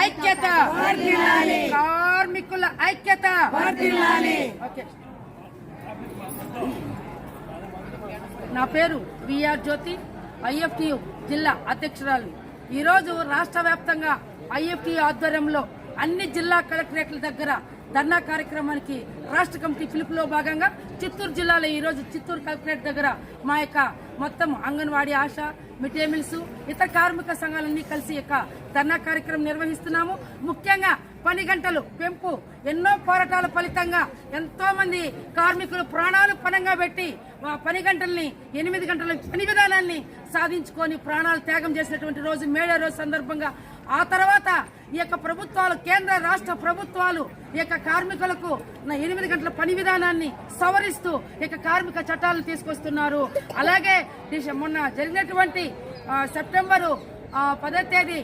ఐక్యత కార్మికుల ఐక్యత నా పేరు విఆర్ జ్యోతి ఐఎఫ్టియు జిల్లా అధ్యక్షురాలు. ఈరోజు రాష్ట్ర వ్యాప్తంగా ఐఎఫ్టియు ఆధ్వర్యంలో అన్ని జిల్లా కలెక్టరేట్ల దగ్గర ధర్నా కార్యక్రమానికి రాష్ట్ర కమిటీ పిలుపులో భాగంగా చిత్తూరు జిల్లాలో ఈరోజు చిత్తూరు కలెక్టరేట్ దగ్గర మా యొక్క మొత్తం anganwadi ASHA mid day meals ఇతర కార్మిక సంఘాలన్నీ కలిసి యొక్క ధర్నా కార్యక్రమం నిర్వహిస్తున్నాము. ముఖ్యంగా పని గంటలు పెంపు ఎన్నో పోరాటాల ఫలితంగా ఎంతో మంది కార్మికులు ప్రాణాలు పణంగా పెట్టి ఆ పని గంటల్ని ఎనిమిది గంటల పని విధానాన్ని సాధించుకొని ప్రాణాలు త్యాగం చేసినటువంటి రోజు మేడే రోజు సందర్భంగా ఆ తర్వాత ఈ యొక్క ప్రభుత్వాలు కేంద్ర రాష్ట్ర ప్రభుత్వాలు ఈ యొక్క కార్మికులకు ఎనిమిది గంటల పని విధానాన్ని సవరిస్తూ ఈ యొక్క కార్మిక చట్టాలను తీసుకొస్తున్నారు. అలాగే మొన్న జరిగినటువంటి సెప్టెంబరు పదో తేదీ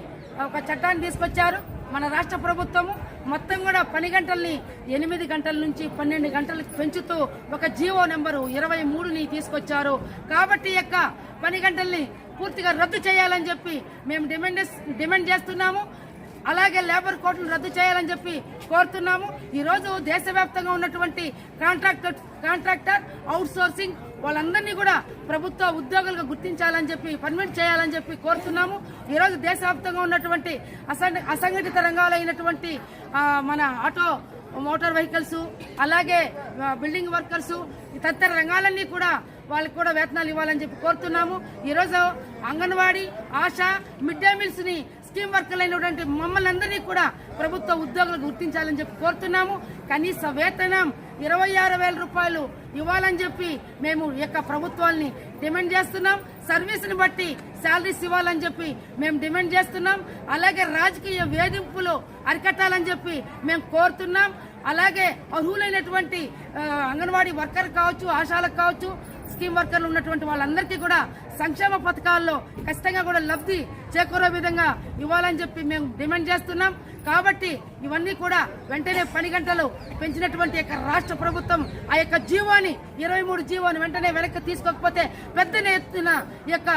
ఒక చట్టాన్ని తీసుకొచ్చారు. మన రాష్ట్ర ప్రభుత్వము మొత్తం కూడా పని గంటల్ని ఎనిమిది గంటల నుంచి పన్నెండు గంటలకు పెంచుతూ ఒక జీవో నెంబరు ఇరవై మూడుని తీసుకొచ్చారు. కాబట్టి ఈ యొక్క పని గంటల్ని పూర్తిగా రద్దు చేయాలని చెప్పి మేము డిమాండ్ డిమాండ్ చేస్తున్నాము. అలాగే లేబర్ కోర్టును రద్దు చేయాలని చెప్పి కోరుతున్నాము. ఈరోజు దేశవ్యాప్తంగా ఉన్నటువంటి కాంట్రాక్టర్ కాంట్రాక్టర్ అవుట్ సోర్సింగ్ వాళ్ళందరినీ కూడా ప్రభుత్వ ఉద్యోగులుగా గుర్తించాలని చెప్పి పర్మిట్ చేయాలని చెప్పి కోరుతున్నాము. ఈరోజు దేశవ్యాప్తంగా ఉన్నటువంటి అసంఘటిత రంగాలైనటువంటి మన ఆటో మోటార్ వెహికల్స్ అలాగే బిల్డింగ్ వర్కర్స్ తదితర రంగాలన్నీ కూడా వాళ్ళకి కూడా వేతనాలు ఇవ్వాలని చెప్పి కోరుతున్నాము. ఈరోజు అంగన్వాడీ ఆశ మిడ్ డే మీల్స్ని స్కీమ్ వర్కర్లు అయినటువంటి మమ్మల్ని అందరినీ కూడా ప్రభుత్వ ఉద్యోగులు గుర్తించాలని చెప్పి కోరుతున్నాము. కనీస వేతనం ఇరవై ఆరు వేల రూపాయలు ఇవ్వాలని చెప్పి మేము ఈ యొక్క ప్రభుత్వాన్ని డిమాండ్ చేస్తున్నాం. సర్వీస్ని బట్టి శాలరీస్ ఇవ్వాలని చెప్పి మేము డిమాండ్ చేస్తున్నాం. అలాగే రాజకీయ వేధింపులు అరికట్టాలని చెప్పి మేము కోరుతున్నాం. అలాగే అర్హులైనటువంటి అంగన్వాడీ వర్కర్ కావచ్చు ఆశాలకు కావచ్చు స్కీమ్ వర్కర్లు ఉన్నటువంటి వాళ్ళందరికీ కూడా సంక్షేమ పథకాల్లో ఖచ్చితంగా కూడా లబ్ధి చేకూరే విధంగా ఇవ్వాలని చెప్పి మేము డిమాండ్ చేస్తున్నాం. కాబట్టి ఇవన్నీ కూడా వెంటనే పని గంటలు పెంచినటువంటి యొక్క రాష్ట్ర ప్రభుత్వం ఆ యొక్క జీవోని ఇరవై మూడు జీవోని వెంటనే వెనక్కి తీసుకోకపోతే పెద్ద ఎత్తున యొక్క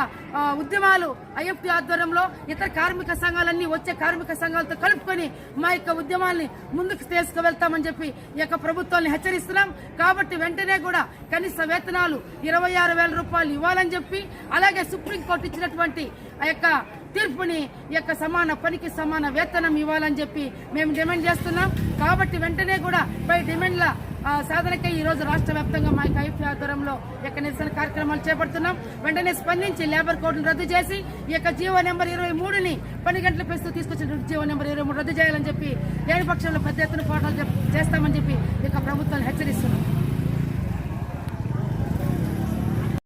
ఉద్యమాలు ఐఎఫ్టీ ఆధ్వర్యంలో ఇతర కార్మిక సంఘాలన్నీ వచ్చే కార్మిక సంఘాలతో కలుపుకొని మా యొక్క ఉద్యమాల్ని ముందుకు తీసుకువెళ్తామని చెప్పి ఈ యొక్క ప్రభుత్వాన్ని హెచ్చరిస్తున్నాం. కాబట్టి వెంటనే కూడా కనీస వేతనాలు ఇరవై ఆరు వేల రూపాయలు ఇవ్వాలని చెప్పి అలాగే సుప్రీంకోర్టు ఇచ్చినటువంటి ఆ యొక్క తీర్పుని యొక్క సమాన పనికి సమాన వేతనం ఇవ్వాలని చెప్పి మేము డిమాండ్ చేస్తున్నాం. కాబట్టి వెంటనే కూడా పై డిమాండ్ల సాధనకై ఈ రోజు రాష్ట్ర వ్యాప్తంగా మా ఐపీ ఆధ్వర్యంలో యొక్క నిరసన కార్యక్రమాలు చేపడుతున్నాం. వెంటనే స్పందించి లేబర్ కోడ్ను రద్దు చేసి ఈ యొక్క జీవో నెంబర్ ఇరవై మూడుని పని గంటల ప్రస్తుతం తీసుకొచ్చిన జీవో నెంబర్ ఇరవై మూడు రద్దు చేయాలని చెప్పి లేని పక్షంలో పెద్ద ఎత్తున పోరాటాలు చేస్తామని చెప్పి ఇక యొక్క ప్రభుత్వాన్ని హెచ్చరిస్తున్నాం.